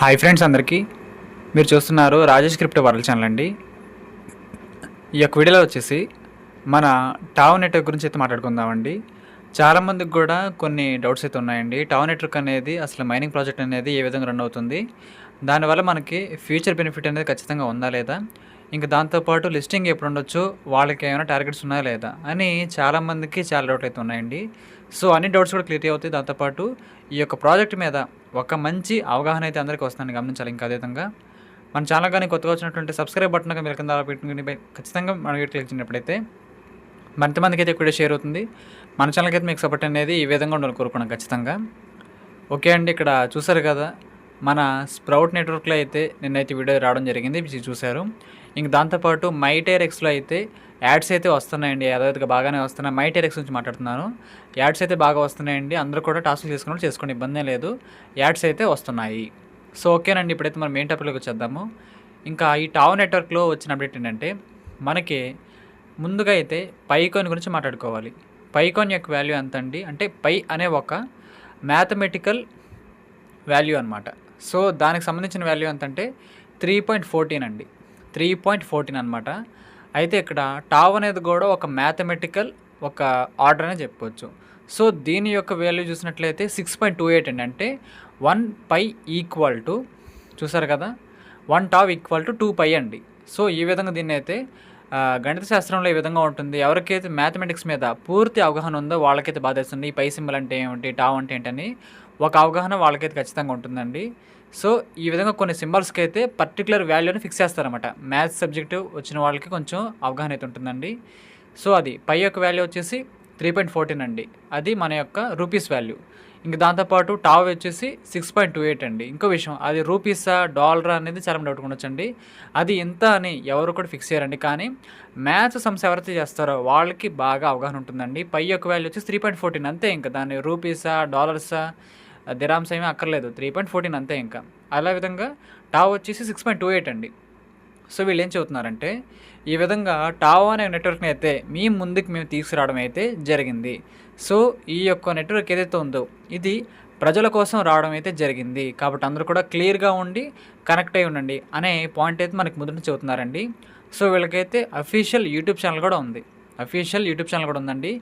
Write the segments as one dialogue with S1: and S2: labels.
S1: Hi friends అందరికీ. మీరు చూస్తున్నారు రాజేష్ క్రిప్టో వరల్డ్ ఛానల్ అండి. ఈ యొక్క వీడియోలో వచ్చేసి మన టావ్ నెట్వర్క్ గురించి అయితే మాట్లాడుకుందామండి. చాలామందికి కూడా కొన్ని డౌట్స్ అయితే ఉన్నాయండి. టావ్ నెట్వర్క్ అనేది అసలు మైనింగ్ ప్రాజెక్ట్ అనేది ఏ విధంగా రన్ అవుతుంది? దానివల్ల మనకి ఫ్యూచర్ బెనిఫిట్ అనేది ఖచ్చితంగా ఉందా లేదా? ఇంకా దాంతోపాటు లిస్టింగ్ ఎప్పుడు ఉండొచ్చు వాళ్ళకి ఏమైనా టార్గెట్స్ ఉన్నాయా లేదా? అని చాలామందికి చాలా డౌట్లు అయితే ఉన్నాయండి. సో అన్ని డౌట్స్ కూడా క్లియర్ అవుతాయి. దాంతోపాటు ఈ యొక్క ప్రాజెక్ట్ మీద ఒక మంచి అవగాహన అయితే అందరికీ వస్తుందని గమనించాలి ఇంకా అదేవిధంగా. మన ఛానల్ కానీ కొత్తగా వచ్చినటువంటి సబ్స్క్రైబ్ బటన్ మీరు కింద పెట్టుకుని ఖచ్చితంగా మన వీడియో క్లిక్ చేసినప్పుడైతే మరింతమందికి అయితే ఎక్కువ షేర్ అవుతుంది. మన ఛానల్కి అయితే మీకు సపోర్ట్ అనేది ఈ విధంగా ఉండాలని కోరుకున్నాం ఖచ్చితంగా. ఓకే అండి ఇక్కడ చూసారు కదా మన స్ప్రౌట్ నెట్వర్క్లో అయితే నిన్నైతే వీడియో రావడం జరిగింది. మీరు చూశారు. ఇంక దాంతోపాటు మైటేర్ అయితే యాడ్స్ అయితే వస్తున్నాయండి యథావిధిగా బాగానే వస్తున్నాయి. మైటేర్ నుంచి మాట్లాడుతున్నాను. యాడ్స్ అయితే బాగా వస్తున్నాయండి. అందరూ కూడా టాస్క్లు చేసుకుని చేసుకోండి ఇబ్బంది లేదు. యాడ్స్ అయితే వస్తున్నాయి. సో ఓకేనండి. ఇప్పుడైతే మనం మెయిన్ టాపిక్లోకి వచ్చేద్దాము. ఇంకా ఈ టావ్ నెట్వర్క్లో వచ్చిన అప్డేట్ ఏంటంటే మనకి ముందుగా అయితే పైకాన్ గురించి మాట్లాడుకోవాలి. పైకాన్ యొక్క వాల్యూ ఎంత అండి అంటే పై అనే ఒక మ్యాథమెటికల్ వాల్యూ అనమాట సో దానికి సంబంధించిన వాల్యూ ఎంత అంటే త్రీ పాయింట్ ఫోర్టీన్ అండి. త్రీ పాయింట్ ఫోర్టీన్ అనమాట అయితే ఇక్కడ టావ్ అనేది కూడా ఒక మ్యాథమెటికల్ ఒక ఆర్డర్ అనే చెప్పుకోవచ్చు సో దీని యొక్క వాల్యూ చూసినట్లయితే సిక్స్ పాయింట్ టూ ఎయిట్ అండి. అంటే వన్ పై ఈక్వల్ టు చూసారు కదా? One tau equal to two pi అండి. సో ఈ విధంగా దీన్ని అయితే గణిత శాస్త్రంలో ఈ విధంగా ఉంటుంది. ఎవరికైతే మ్యాథమెటిక్స్ మీద పూర్తి అవగాహన ఉందో వాళ్ళకైతే బాధేస్తుంది. ఈ పై సింబల్ అంటే ఏమిటి? టావ్ అంటే ఏంటని ఒక అవగాహన వాళ్ళకైతే ఖచ్చితంగా ఉంటుందండి. సో ఈ విధంగా కొన్ని సింబల్స్కి అయితే పర్టికులర్ వాల్యూని ఫిక్స్ చేస్తారన్నమాట. మ్యాథ్స్ సబ్జెక్టు వచ్చిన వాళ్ళకి కొంచెం అవగాహన అయితే ఉంటుందండి. సో అది పై యొక్క వాల్యూ వచ్చేసి త్రీ పాయింట్ ఫోర్టీన్ అండి. అది మన యొక్క రూపీస్ వాల్యూ. ఇంక దాంతోపాటు టావ్ వచ్చేసి సిక్స్ పాయింట్ టూ ఎయిట్ అండి. ఇంకో విషయం అది రూపీసా డాలరా అనేది చాలా డౌట్ ఉండొచ్చండి. అది ఎంత అని ఎవరు కూడా ఫిక్స్ చేయరండి. కానీ మ్యాథ్స్ సమ్స్ ఎవరైతే చేస్తారో వాళ్ళకి బాగా అవగాహన ఉంటుందండి. పై యొక్క వాల్యూ వచ్చేసి త్రీ పాయింట్ ఫోర్టీన్ అంతే ఇంకా. దాన్ని రూపీసా డాలర్సా దిరామ్స్ ఏమీ అక్కర్లేదు. త్రీ పాయింట్ ఫోర్టీన్ అంతే ఇంకా. అలా విధంగా టావ్ వచ్చేసి సిక్స్ పాయింట్ టూ ఎయిట్ అండి. సో వీళ్ళు ఏం చెబుతున్నారంటే ఈ విధంగా టావో అనే నెట్వర్క్ని అయితే మీ ముందుకు మేము తీసుకురావడం అయితే జరిగింది. సో ఈ యొక్క నెట్వర్క్ ఏదైతే ఉందో ఇది ప్రజల కోసం రావడం అయితే జరిగింది. కాబట్టి అందరూ కూడా క్లియర్గా ఉండి కనెక్ట్ అయి ఉండండి అనే పాయింట్ అయితే మనకి ముందు చెబుతున్నారండి. సో వీళ్ళకైతే అఫీషియల్ యూట్యూబ్ ఛానల్ కూడా ఉంది. అఫీషియల్ యూట్యూబ్ ఛానల్ కూడా ఉందండి.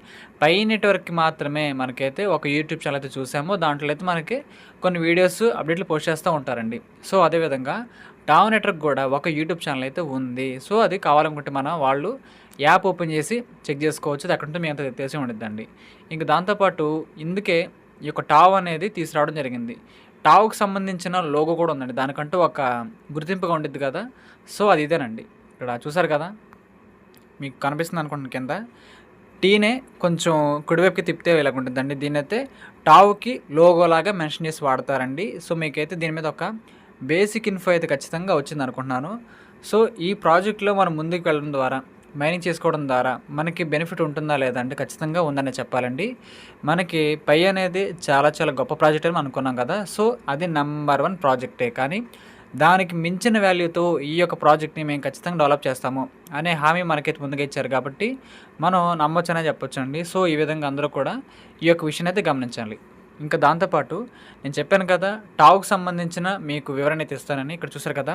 S1: పై నెట్వర్క్కి మాత్రమే మనకైతే ఒక యూట్యూబ్ ఛానల్ అయితే చూసామో. దాంట్లో అయితే మనకి కొన్ని వీడియోస్ అప్డేట్లు పోస్ట్ చేస్తూ ఉంటారండి. సో అదేవిధంగా టావ్ నెట్వర్క్ కూడా ఒక యూట్యూబ్ ఛానల్ అయితే ఉంది. సో అది కావాలనుకుంటే మనం వాళ్ళు యాప్ ఓపెన్ చేసి చెక్ చేసుకోవచ్చు. అది అక్కడ మీ అంత తెలిసి ఉండిద్దండి. ఇంక దాంతోపాటు ఇందుకే ఈ యొక్క టావ్ అనేది తీసుకురావడం జరిగింది. టావ్కి సంబంధించిన లోగో కూడా ఉందండి. దానికంటూ ఒక గుర్తింపుగా ఉండిద్ది కదా. సో అది ఇదేనండి. ఇక్కడ చూసారు కదా? మీకు కనిపిస్తుంది అనుకుంటున్నాను కింద. టీనే కొంచెం కుడివైపుకి తిప్పితే ఇలాగుంటుందండి దీని అయితే టావుకి లోగో లాగా మెన్షన్ చేసి వాడతారండి. సో మీకైతే దీని మీద ఒక బేసిక్ ఇన్ఫో అయితే ఖచ్చితంగా వచ్చింది అనుకుంటున్నాను. సో ఈ ప్రాజెక్ట్లో మనం ముందుకు వెళ్ళడం ద్వారా మైనింగ్ చేసుకోవడం ద్వారా మనకి బెనిఫిట్ ఉంటుందా లేదా అంటే ఖచ్చితంగా ఉందని చెప్పాలండి. మనకి పై అనేది చాలా చాలా గొప్ప ప్రాజెక్ట్ అని అనుకున్నాం కదా. సో అది నెంబర్ వన్ ప్రాజెక్టే. కానీ దానికి మించిన వాల్యూతో ఈ యొక్క ప్రాజెక్ట్ని మేము ఖచ్చితంగా డెవలప్ చేస్తాము అనే హామీ మనకైతే ముందుగా ఇచ్చారు కాబట్టి మనం నమ్మొచ్చనే చెప్పొచ్చండి. సో ఈ విధంగా అందరూ కూడా ఈ యొక్క విషయాన్ని అయితే గమనించాలి. ఇంకా దాంతోపాటు నేను చెప్పాను కదా టావుకు సంబంధించిన మీకు వివరణ అయితే ఇస్తానని ఇక్కడ చూసారు కదా.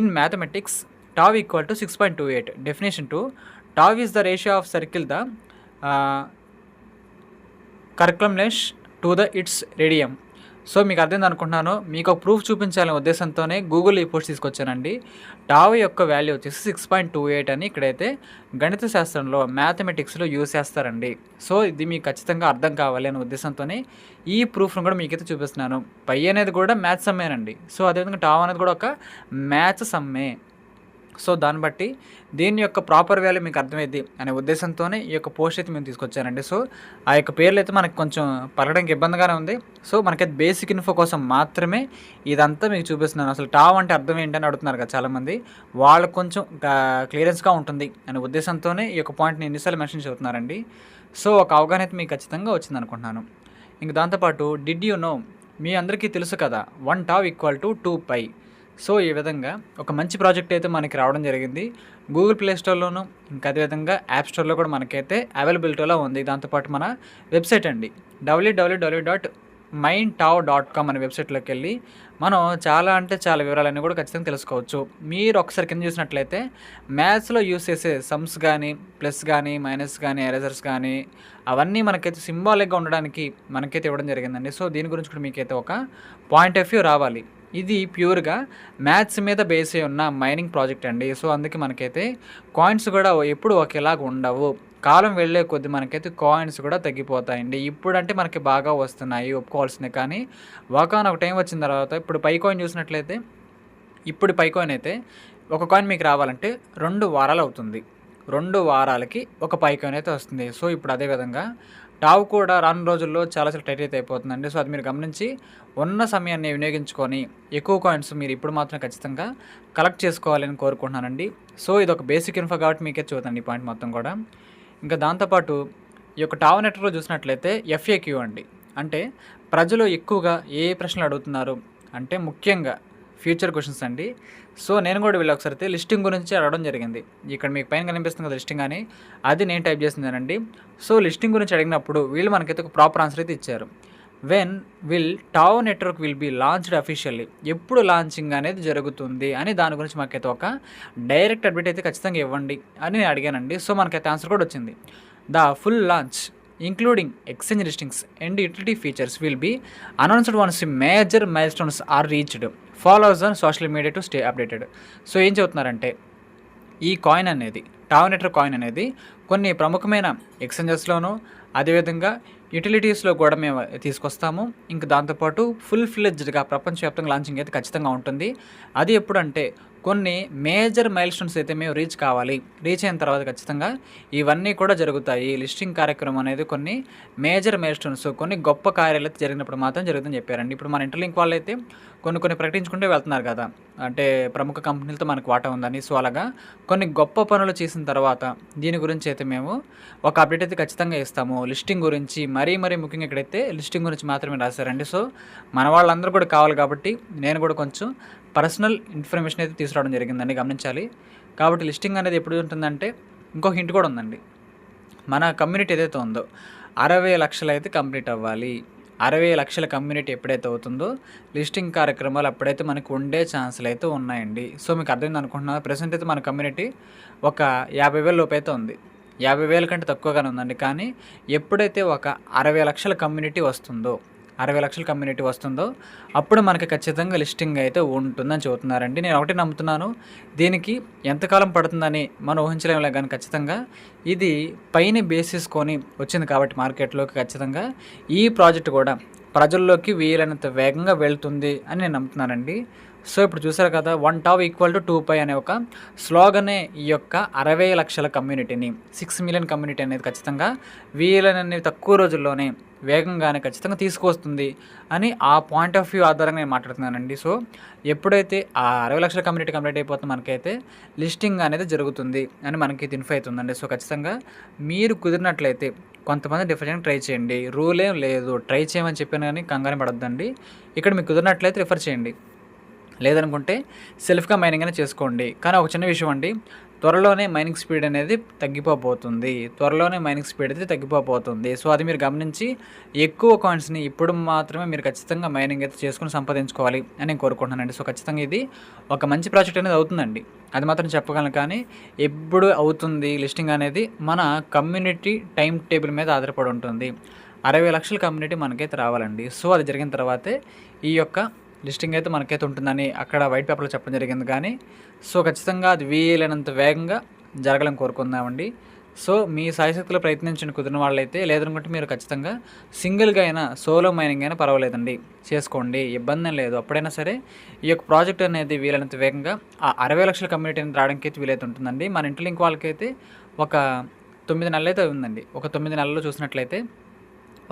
S1: In mathematics tau equal to six point two eight definition to tau is the ratio of circle the circumference to the its radium so మీకు అర్థం అనుకుంటున్నాను మీకు ఒక ప్రూఫ్ చూపించాలనే ఉద్దేశంతోనే గూగుల్ ఈ పోస్ట్ తీసుకొచ్చానండి. టావ్ యొక్క వాల్యూ వచ్చేసి సిక్స్ పాయింట్ టూ ఎయిట్ అని ఇక్కడైతే గణిత శాస్త్రంలో మ్యాథమెటిక్స్లో యూజ్ చేస్తారండి. సో ఇది మీకు ఖచ్చితంగా అర్థం కావాలి అనే ఉద్దేశంతోనే ఈ ప్రూఫ్ను కూడా మీకైతే చూపిస్తున్నాను. పై అనేది కూడా మ్యాథ్స్ సమ్మేనండి సో అదేవిధంగా టావ్ అనేది కూడా ఒక మ్యాథ్స్ సమ్మే. సో దాన్ని బట్టి దీని యొక్క ప్రాపర్ వాల్యూ మీకు అర్థమైంది అనే ఉద్దేశంతోనే ఈ యొక్క పోస్ట్ అయితే మేము తీసుకొచ్చానండి సో ఆ యొక్క పేర్లు అయితే మనకు కొంచెం పలకడానికి ఇబ్బందిగానే ఉంది. సో మనకైతే బేసిక్ ఇన్ఫో కోసం మాత్రమే ఇదంతా మీకు చూపిస్తున్నాను. అసలు టావ్ అంటే అర్థం ఏంటని అడుగుతున్నారు కదా చాలామంది. వాళ్ళకు కొంచెం క్లియరెన్స్గా ఉంటుంది అనే ఉద్దేశంతోనే ఈ యొక్క పాయింట్ని ఎన్నిసార్లు మెన్షన్ చెబుతున్నారండి సో ఒక అవగాహన అయితే మీకు ఖచ్చితంగా వచ్చింది అనుకుంటున్నాను. ఇంక దాంతోపాటు డిడ్ యూ నో మీ అందరికీ తెలుసు కదా one tau equal to two pi so ఈ విధంగా ఒక మంచి ప్రాజెక్ట్ అయితే మనకి రావడం జరిగింది. గూగుల్ ప్లే స్టోర్లోను ఇంకా అదేవిధంగా యాప్ స్టోర్లో కూడా మనకైతే అవైలబిలిటీలో ఉంది. దాంతోపాటు మన వెబ్సైట్ అండి. W W W dot mind tau dot com అనే వెబ్సైట్లోకి వెళ్ళి మనం చాలా అంటే చాలా వివరాలన్నీ కూడా ఖచ్చితంగా తెలుసుకోవచ్చు. మీరు ఒకసారి కింద చూసినట్లయితే మ్యాథ్స్లో యూస్ చేసే సమ్స్ కానీ ప్లస్ కానీ మైనస్ కానీ ఎరేజర్స్ కానీ అవన్నీ మనకైతే సింబాలిక్గా ఉండడానికి మనకైతే ఇవ్వడం జరిగిందండి. సో దీని గురించి కూడా మీకైతే ఒక పాయింట్ ఆఫ్ వ్యూ రావాలి. ఇది ప్యూర్గా మ్యాథ్స్ మీద బేస్ అయి ఉన్న మైనింగ్ ప్రాజెక్ట్ అండి. సో అందుకే మనకైతే కాయిన్స్ కూడా ఎప్పుడు ఒకేలాగా ఉండవు. కాలం వెళ్ళే కొద్ది మనకైతే కాయిన్స్ కూడా తగ్గిపోతాయండి. ఇప్పుడంటే మనకి బాగా వస్తున్నాయి ఒప్పుకోవాల్సింది. కానీ ఒకనొక టైం వచ్చిన తర్వాత ఇప్పుడు పై కాయిన్ చూసినట్లయితే ఇప్పుడు పై కాయిన్ అయితే ఒక కాయిన్ మీకు రావాలంటే రెండు వారాలు అవుతుంది. రెండు వారాలకి ఒక పై కాయిన్ అయితే వస్తుంది. సో ఇప్పుడు అదేవిధంగా టావ్ కూడా రాను రోజుల్లో చాలా చాలా టైట్ అయితే అయిపోతుందండి. సో అది మీరు గమనించి ఉన్న సమయాన్ని వినియోగించుకొని ఎక్కువ కాయిన్స్ మీరు ఇప్పుడు మాత్రం ఖచ్చితంగా కలెక్ట్ చేసుకోవాలని కోరుకుంటున్నానండి. సో ఇది ఒక బేసిక్ ఇన్ఫో కాబట్టి మీకే చూద్దండి ఈ పాయింట్ మొత్తం కూడా. ఇంకా దాంతోపాటు ఈ యొక్క టావ్ నెట్లో చూసినట్లయితే ఎఫ్ఏక్యూ అండి. అంటే ప్రజలు ఎక్కువగా ఏ ప్రశ్నలు అడుగుతున్నారు? అంటే ముఖ్యంగా ఫ్యూచర్ క్వశ్చన్స్ అండి. సో నేను కూడా వీళ్ళు ఒకసారి అయితే లిస్టింగ్ గురించి అడగడం జరిగింది. ఇక్కడ మీకు పైన కనిపిస్తుంది కదా లిస్టింగ్ అని. అది నేను టైప్ చేసిందేనండి. సో లిస్టింగ్ గురించి అడిగినప్పుడు వీళ్ళు మనకైతే ఒక ప్రాపర్ ఆన్సర్ అయితే ఇచ్చారు. When will tau network will be launched officially ఎప్పుడు లాంచింగ్ అనేది జరుగుతుంది అని దాని గురించి మాకైతే ఒక డైరెక్ట్ అడ్మిట్ అయితే ఖచ్చితంగా ఇవ్వండి అని నేను అడిగానండి. సో మనకైతే ఆన్సర్ కూడా వచ్చింది. The full launch including exchange listings and utility features will be announced once major milestones are reached follows on social media to stay updated. So ఏం చెబుతున్నారంటే ఈ కాయిన్ అనేది టావ్ కాయిన్ అనేది కొన్ని ప్రముఖమైన ఎక్స్చేంజెస్లోనూ అదేవిధంగా యూటిలిటీస్లో కూడా మేము తీసుకొస్తాము. ఇంకా దాంతోపాటు ఫుల్ ఫ్లెడ్జ్డ్గా ప్రపంచవ్యాప్తంగా లాంచింగ్ అయితే ఖచ్చితంగా ఉంటుంది. అది ఎప్పుడంటే కొన్ని మేజర్ మైల్ స్టోన్స్ అయితే మేము రీచ్ కావాలి. రీచ్ అయిన తర్వాత ఖచ్చితంగా ఇవన్నీ కూడా జరుగుతాయి. లిస్టింగ్ కార్యక్రమం అనేది కొన్ని మేజర్ మైల్ స్టోన్స్ కొన్ని గొప్ప కార్యాలు అయితే జరిగినప్పుడు మాత్రం జరుగుతుందని చెప్పారండి. ఇప్పుడు మన ఇంటర్లింక్ వాళ్ళు అయితే కొన్ని కొన్ని ప్రకటించుకుంటూ వెళ్తున్నారు కదా. అంటే ప్రముఖ కంపెనీలతో మనకు వాటా ఉందని. సో అలాగా కొన్ని గొప్ప పనులు చేసిన తర్వాత దీని గురించి అయితే మేము ఒక అప్డేట్ అయితే ఖచ్చితంగా ఇస్తాము. లిస్టింగ్ గురించి మరీ మరీ ముఖ్యంగా ఇక్కడైతే లిస్టింగ్ గురించి మాత్రమే రాశారండి. సో మన వాళ్ళందరూ కూడా కావాలి కాబట్టి నేను కూడా కొంచెం పర్సనల్ ఇన్ఫర్మేషన్ అయితే తీసుకురావడం జరిగిందండి గమనించాలి. కాబట్టి లిస్టింగ్ అనేది ఎప్పుడు ఉంటుందంటే ఇంకో హింట్ కూడా ఉందండి. మన కమ్యూనిటీ ఏదైతే ఉందో అరవై లక్షలు అయితే కంప్లీట్ అవ్వాలి. అరవై లక్షల కమ్యూనిటీ ఎప్పుడైతే అవుతుందో లిస్టింగ్ కార్యక్రమాలు అప్పుడైతే మనకు ఉండే ఛాన్సులు అయితే ఉన్నాయండి. సో మీకు అర్థమైంది అనుకుంటున్నాను ప్రజెంట్ అయితే మన కమ్యూనిటీ ఒక యాభై వేల లోపు అయితే ఉంది. యాభై వేల కంటే తక్కువగానే ఉందండి. కానీ ఎప్పుడైతే ఒక అరవై లక్షల కమ్యూనిటీ వస్తుందో అరవై లక్షల కమ్యూనిటీ వస్తుందో అప్పుడు మనకి ఖచ్చితంగా లిస్టింగ్ అయితే ఉంటుందని చెబుతున్నారండి. నేను ఒకటి నమ్ముతున్నాను. దీనికి ఎంతకాలం పడుతుందని మనం ఊహించలేములే కానీ ఖచ్చితంగా ఇది పైన బేసిస్ కొని వచ్చింది కాబట్టి మార్కెట్లోకి ఖచ్చితంగా ఈ ప్రాజెక్ట్ కూడా ప్రజల్లోకి వీలైనంత వేగంగా వెళ్తుంది అని నేను నమ్ముతున్నానండి. సో ఇప్పుడు చూసారు కదా one tau equal to two pi అనే ఒక స్లోగనే ఈ యొక్క అరవై లక్షల కమ్యూనిటీని సిక్స్ మిలియన్ కమ్యూనిటీ అనేది ఖచ్చితంగా వీలైనన్ని తక్కువ రోజుల్లోనే వేగంగానే ఖచ్చితంగా తీసుకొస్తుంది అని ఆ పాయింట్ ఆఫ్ వ్యూ ఆధారంగా నేను మాట్లాడుతున్నానండి. సో ఎప్పుడైతే ఆ అరవై లక్షల కమ్యూనిటీ కంప్లీట్ అయిపోతే మనకైతే లిస్టింగ్ అనేది జరుగుతుంది అని మనకి ఇన్ఫై అవుతుందండి. సో ఖచ్చితంగా మీరు కుదిరినట్లయితే కొంతమంది డిఫరెంట్ ట్రై చేయండి. రూల్ ఏం లేదు. ట్రై చేయమని చెప్పాను కానీ కంగారు పడద్దండి. ఇక్కడ మీకు కుదిరినట్లయితే రిఫర్ చేయండి. లేదనుకుంటే సెల్ఫ్గా మైనింగ్ అనేది చేసుకోండి. కానీ ఒక చిన్న విషయం అండి. త్వరలోనే మైనింగ్ స్పీడ్ అనేది తగ్గిపోబోతుంది. త్వరలోనే మైనింగ్ స్పీడ్ అయితే తగ్గిపోబోతుంది. సో అది మీరు గమనించి ఎక్కువ కాయిన్స్ని ఇప్పుడు మాత్రమే మీరు ఖచ్చితంగా మైనింగ్ అయితే చేసుకుని సంపాదించుకోవాలి అని నేను కోరుకుంటున్నానండి. సో ఖచ్చితంగా ఇది ఒక మంచి ప్రాజెక్ట్ అనేది అవుతుందండి. అది మాత్రం చెప్పగలను కానీ ఎప్పుడు అవుతుంది లిస్టింగ్ అనేది మన కమ్యూనిటీ టైం టేబుల్ మీద ఆధారపడి ఉంటుంది. అరవై లక్షల కమ్యూనిటీ మనకైతే రావాలండి. సో అది జరిగిన తర్వాతే ఈ యొక్క లిస్టింగ్ అయితే మనకైతే ఉంటుందని అక్కడ వైట్ పేపర్లో చెప్పడం జరిగింది కానీ సో ఖచ్చితంగా అది వీలైనంత వేగంగా జరగాలని కోరుకుందామండి. సో మీ సాయశక్తిలో ప్రయత్నించిన కుదిరిన వాళ్ళైతే లేదనుకుంటే మీరు ఖచ్చితంగా సింగిల్గా అయినా సోలో మైనింగ్ అయినా పర్వాలేదండి. చేసుకోండి ఇబ్బంది లేదు. అప్పుడైనా సరే ఈ యొక్క ప్రాజెక్ట్ అనేది వీలైనంత వేగంగా ఆ అరవై లక్షల కమ్యూనిటీ రావడానికి అయితే వీలైతే ఉంటుందండి. మన ఇంటర్లింక్ వాళ్ళకైతే ఒక తొమ్మిది నెలలు అయితే ఉందండి. ఒక తొమ్మిది నెలల్లో చూసినట్లయితే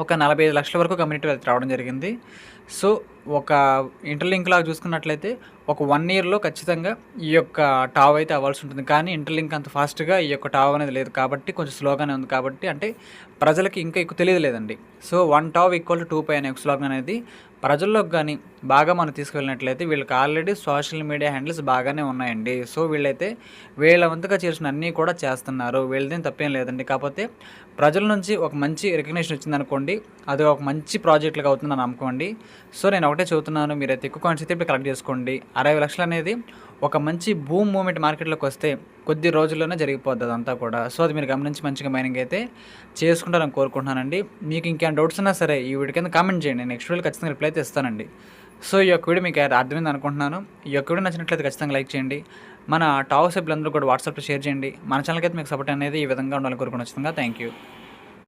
S1: ఒక నలభై ఐదు లక్షల వరకు కమ్యూనిటీ రావడం జరిగింది. సో ఒక ఇంటర్లింక్ లాగా చూసుకున్నట్లయితే ఒక వన్ ఇయర్లో ఖచ్చితంగా ఈ యొక్క టావ్ అయితే అవ్వాల్సి ఉంటుంది. కానీ ఇంటర్లింక్ అంత ఫాస్ట్గా ఈ యొక్క టావ్ అనేది లేదు కాబట్టి కొంచెం స్లోగానే ఉంది కాబట్టి అంటే ప్రజలకి ఇంకా ఎక్కువ తెలియదు లేదండి so one tau equal to two pi అనే ఒక స్లోగన్ అనేది ప్రజల్లోకి కానీ బాగా మనం తీసుకెళ్ళినట్లయితే వీళ్ళకి ఆల్రెడీ సోషల్ మీడియా హ్యాండిల్స్ బాగానే ఉన్నాయండి. సో వీళ్ళైతే వీళ్ళ వంతుగా చేసిన అన్నీ కూడా చేస్తున్నారు. వీళ్ళదేం తప్పేం లేదండి. కాకపోతే ప్రజల నుంచి ఒక మంచి రికగ్నేషన్ వచ్చిందనుకోండి అది ఒక మంచి ప్రాజెక్టులుగా అవుతుందని అనుకోండి సో నేను ఒకటే చెబుతున్నాను మీరైతే ఎక్కువ కాయిన్స్ అయితే ఇప్పుడు కలెక్ట్ చేసుకోండి. అరవై లక్షలు అనేది ఒక మంచి భూమ్ మూమెంట్ మార్కెట్లోకి వస్తే కొద్ది రోజుల్లోనే జరిగిపోద్ది అదంతా కూడా. సో అది మీరు గమనించి మంచిగా మైనింగ్ అయితే చేసుకుంటారని కోరుకుంటున్నానండి. మీకు ఇంకేమైనా డౌట్స్ ఉన్నా సరే ఈ వీడియో కింద కామెంట్ చేయండి. నెక్స్ట్ వీడియో ఖచ్చితంగా రిప్లై అయితే ఇస్తానండి. సో ఈ యొక్క వీడియో మీకు అర్థమైంది అనుకుంటున్నాను. ఈ యొక్క వీడియో నచ్చినట్లయితే ఖచ్చితంగా లైక్ చేయండి. మన టావ్ సభ్యులందరూ కూడా వాట్సాప్లో షేర్ చేయండి. మన ఛానల్కి అయితే మీకు సపోర్ట్ అనేది ఈ విధంగా ఉండాలని కోరుకుని వచ్చిందిగా థ్యాంక్ యూ